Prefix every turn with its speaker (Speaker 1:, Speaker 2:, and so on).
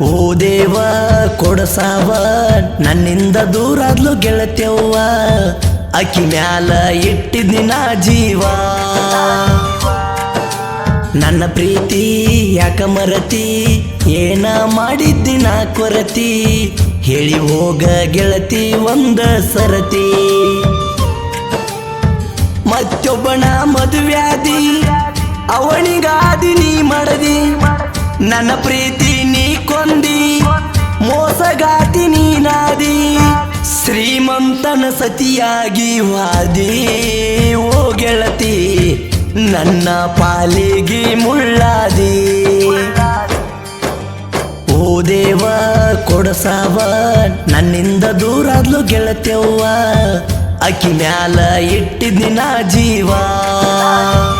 Speaker 1: ಓ ದೇವ, ಕೊಡಸಾವ, ನನ್ನಿಂದ ದೂರಾದ್ಲು ಗೆಳತ್ಯವ್ವ, ಅಕ್ಕಿ ಮ್ಯಾಲ ಇಟ್ಟಿದ್ದಿನ ಜೀವ. ನನ್ನ ಪ್ರೀತಿ ಯಾಕ ಮರತಿ, ಏನ ಮಾಡಿದ್ದಿನ ಕೊರತಿ, ಹೇಳಿ ಹೋಗ ಗೆಳತಿ ಒಂದ ಸರತಿ. ಮತ್ತೊಬ್ಬನ ಮದುವ್ಯಾದಿ, ಅವನಿಗಾದಿ ನೀ ಮಾಡದಿ. ನನ್ನ ಪ್ರೀತಿ ಶ್ರೀಮಂತನ ಸತಿಯಾಗಿ ವಾದಿ, ಓ ಗೆಳತಿ, ನನ್ನ ಪಾಲಿಗೆ ಮುಳ್ಳಾದಿ. ಓ ದೇವ ಕೊಡಸಾವ ನನ್ನಿಂದ ದೂರಾದ್ಲು ಗೆಳತ್ಯವ್ವ ಅಕ್ಕಿ ಮ್ಯಾಲ ಇಟ್ಟಿದ್ದಿನ ಜೀವ.